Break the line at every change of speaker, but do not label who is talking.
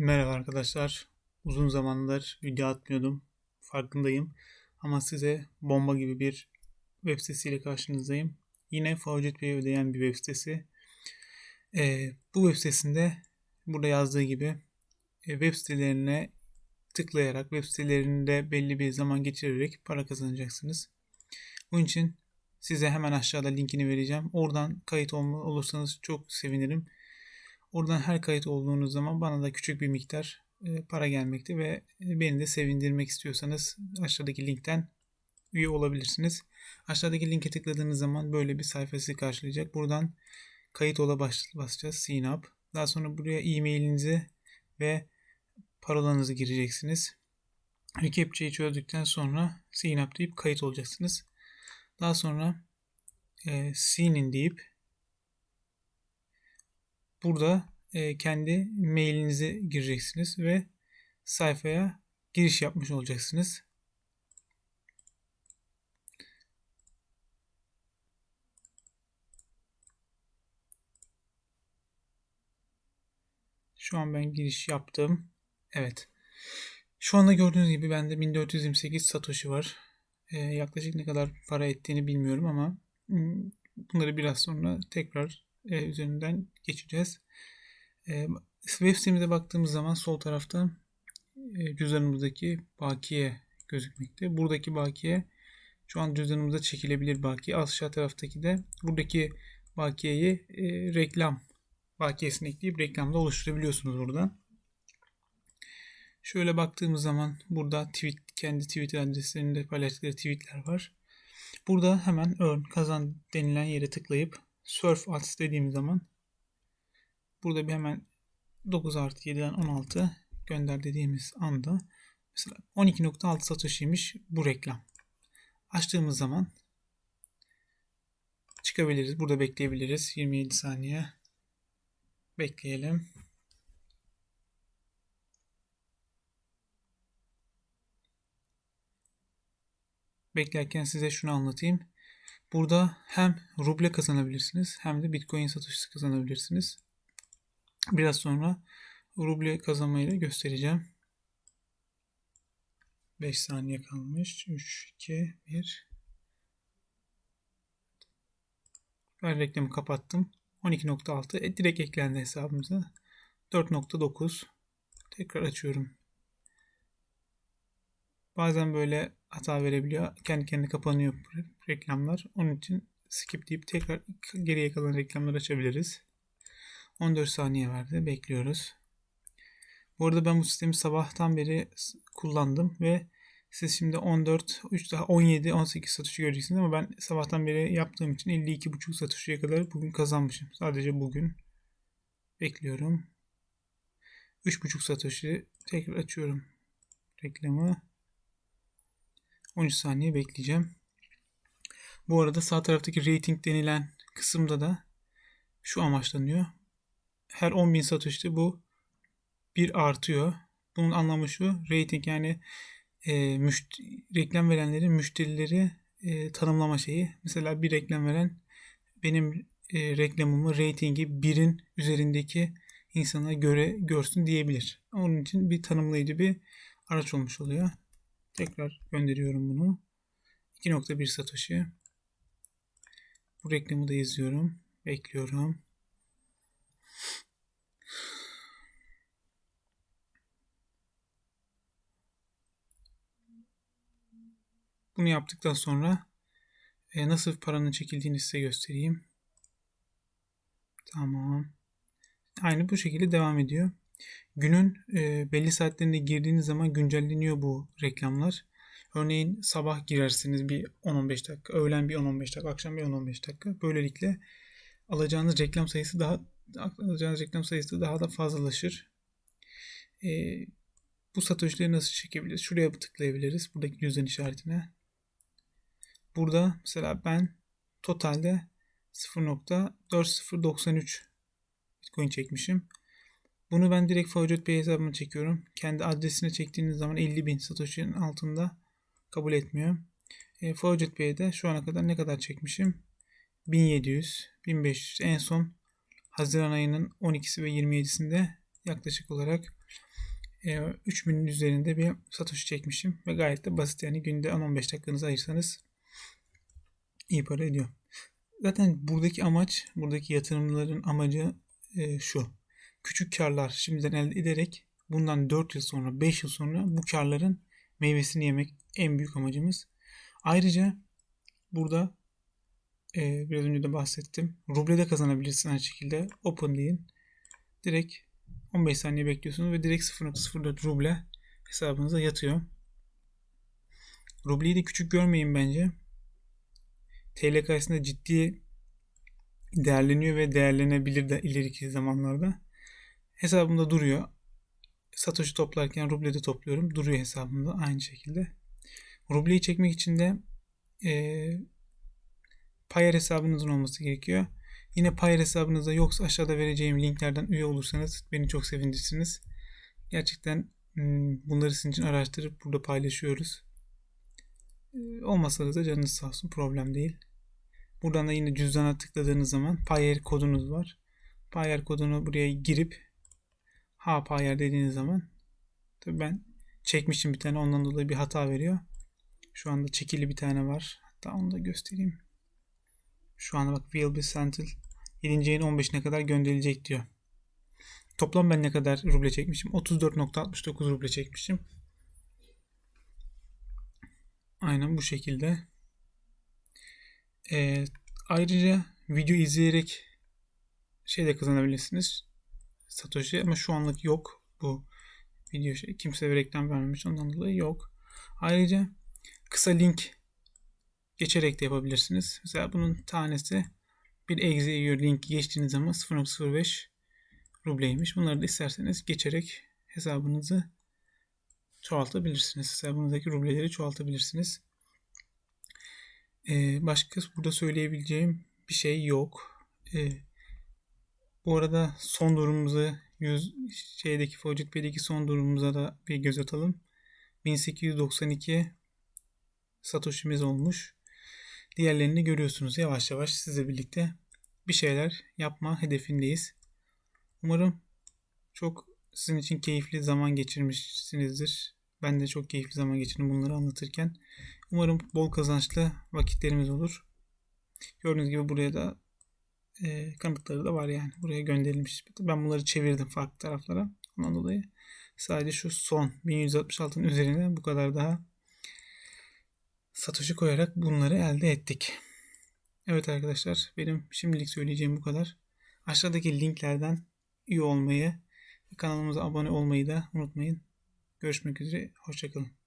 Merhaba arkadaşlar. Uzun zamandır video atmıyordum. Farkındayım. Ama size bomba gibi bir web sitesiyle karşınızdayım. Yine Faucet Bey'e ödeyen bir web sitesi. Ee, bu web sitesinde burada yazdığı gibi e, web sitelerine tıklayarak web sitelerinde belli bir zaman geçirerek para kazanacaksınız. Bunun için size hemen aşağıda linkini vereceğim. Oradan kayıt olursanız çok sevinirim. Oradan her kayıt olduğunuz zaman bana da küçük bir miktar e, para gelmekte ve e, beni de sevindirmek istiyorsanız aşağıdaki linkten üye olabilirsiniz. Aşağıdaki linke tıkladığınız zaman böyle bir sayfa sizi karşılayacak. Buradan kayıt ola basacağız. Sign up. Daha sonra buraya e-mailinizi ve parolanızı gireceksiniz. Recaptcha'yı çözdükten sonra sign up deyip kayıt olacaksınız. Daha sonra e, sign in deyip Burada e, kendi mailinizi gireceksiniz ve sayfaya giriş yapmış olacaksınız. Şu an ben giriş yaptım. Evet. Şu anda gördüğünüz gibi bende 1428 Satoshi var. Ee, yaklaşık ne kadar para ettiğini bilmiyorum ama bunları biraz sonra tekrar e, üzerinden geçeceğiz. E, web sitemize baktığımız zaman sol tarafta e, cüzdanımızdaki bakiye gözükmekte. Buradaki bakiye şu an cüzdanımıza çekilebilir bakiye. Aşağı taraftaki de buradaki bakiyeyi e, reklam bakiyesini ekleyip reklamda oluşturabiliyorsunuz buradan. Şöyle baktığımız zaman burada tweet kendi Twitter adreslerinde paylaştıkları tweetler var. Burada hemen earn kazan denilen yere tıklayıp surf ads dediğim zaman burada bir hemen 9 artı 7'den 16 gönder dediğimiz anda mesela 12.6 satışıymış bu reklam. Açtığımız zaman çıkabiliriz. Burada bekleyebiliriz. 27 saniye bekleyelim. Beklerken size şunu anlatayım. Burada hem ruble kazanabilirsiniz hem de bitcoin satışı kazanabilirsiniz. Biraz sonra ruble kazanmayı da göstereceğim. 5 saniye kalmış. 3, 2, 1. Ben reklamı kapattım. 12.6 e, direkt eklendi hesabımıza. 4.9 tekrar açıyorum. Bazen böyle hata verebiliyor. Kendi kendine kapanıyor reklamlar. Onun için skip deyip tekrar geriye kalan reklamları açabiliriz. 14 saniye verdi. Bekliyoruz. Bu arada ben bu sistemi sabahtan beri kullandım ve siz şimdi 14, 3 daha 17, 18 satışı göreceksiniz ama ben sabahtan beri yaptığım için 52,5 satışıya kadar bugün kazanmışım. Sadece bugün. Bekliyorum. 3,5 satışı tekrar açıyorum reklamı. 13 saniye bekleyeceğim. Bu arada sağ taraftaki rating denilen kısımda da şu amaçlanıyor. Her 10.000 satışta bu bir artıyor. Bunun anlamı şu. Rating yani e, müşt- reklam verenlerin müşterileri e, tanımlama şeyi. Mesela bir reklam veren benim e, reklamımı ratingi birin üzerindeki insana göre görsün diyebilir. Onun için bir tanımlayıcı bir araç olmuş oluyor. Tekrar gönderiyorum bunu. 2.1 Satoshi. Bu reklamı da izliyorum. Bekliyorum. Bunu yaptıktan sonra e, nasıl paranın çekildiğini size göstereyim. Tamam. Aynı bu şekilde devam ediyor. Günün e, belli saatlerinde girdiğiniz zaman güncelleniyor bu reklamlar. Örneğin sabah girersiniz bir 10-15 dakika, öğlen bir 10-15 dakika, akşam bir 10-15 dakika. Böylelikle alacağınız reklam sayısı daha alacağınız reklam sayısı daha da fazlalaşır. E, bu satışları nasıl çekebiliriz? Şuraya tıklayabiliriz. Buradaki cüzdan işaretine. Burada mesela ben totalde 0.4093 Bitcoin çekmişim. Bunu ben direkt Faucet Pay hesabıma çekiyorum. Kendi adresine çektiğiniz zaman 50.000 Satoshi'nin altında kabul etmiyor. E, Faucet Pay'de şu ana kadar ne kadar çekmişim? 1700, 1500 en son Haziran ayının 12'si ve 27'sinde yaklaşık olarak e, 3000'in üzerinde bir satoshi çekmişim ve gayet de basit yani günde 10-15 dakikanızı ayırsanız iyi para ediyor. Zaten buradaki amaç, buradaki yatırımların amacı e, şu. Küçük karlar şimdiden elde ederek bundan 4 yıl sonra, 5 yıl sonra bu karların meyvesini yemek en büyük amacımız. Ayrıca burada e, biraz önce de bahsettim. Ruble de kazanabilirsin aynı şekilde. Open deyin. Direkt 15 saniye bekliyorsunuz ve direkt 0.04 ruble hesabınıza yatıyor. Rubleyi de küçük görmeyin bence. TL karşısında ciddi değerleniyor ve değerlenebilir de ileriki zamanlarda. Hesabımda duruyor. Satoshi toplarken ruble de topluyorum. Duruyor hesabımda aynı şekilde. Rubleyi çekmek için de e, Payer hesabınızın olması gerekiyor. Yine Payer hesabınızda yoksa aşağıda vereceğim linklerden üye olursanız beni çok sevindirirsiniz. Gerçekten bunları sizin için araştırıp burada paylaşıyoruz. Olmasanız da canınız sağ olsun problem değil. Buradan da yine cüzdana tıkladığınız zaman Payer kodunuz var. Payer kodunu buraya girip ha Payer dediğiniz zaman tabii ben çekmişim bir tane ondan dolayı bir hata veriyor. Şu anda çekili bir tane var. Hatta onu da göstereyim. Şu anda bak will be sent 7. ayın 15'ine kadar gönderilecek diyor. Toplam ben ne kadar ruble çekmişim? 34.69 ruble çekmişim. Aynen bu şekilde. Ee, ayrıca video izleyerek şey de kazanabilirsiniz. Satoshi ama şu anlık yok bu video şey. Kimse bir reklam vermemiş ondan dolayı yok. Ayrıca kısa link geçerek de yapabilirsiniz. Mesela bunun tanesi bir exe link geçtiğiniz zaman 0.05 rubleymiş. Bunları da isterseniz geçerek hesabınızı çoğaltabilirsiniz. Hesabınızdaki rubleleri çoğaltabilirsiniz. Ee, başka burada söyleyebileceğim bir şey yok. Ee, bu arada son durumumuzu 100 şeydeki Focit Pay'deki son durumumuza da bir göz atalım. 1892 Satoshi'miz olmuş. Diğerlerini görüyorsunuz. Yavaş yavaş sizle birlikte bir şeyler yapma hedefindeyiz. Umarım çok sizin için keyifli zaman geçirmişsinizdir. Ben de çok keyifli zaman geçirdim bunları anlatırken. Umarım bol kazançlı vakitlerimiz olur. Gördüğünüz gibi buraya da e, kanıtları da var yani. Buraya gönderilmiş. Ben bunları çevirdim farklı taraflara. Ondan dolayı sadece şu son 1166'ın üzerine bu kadar daha Satoshi koyarak bunları elde ettik. Evet arkadaşlar benim şimdilik söyleyeceğim bu kadar. Aşağıdaki linklerden üye olmayı, kanalımıza abone olmayı da unutmayın. Görüşmek üzere, hoşçakalın.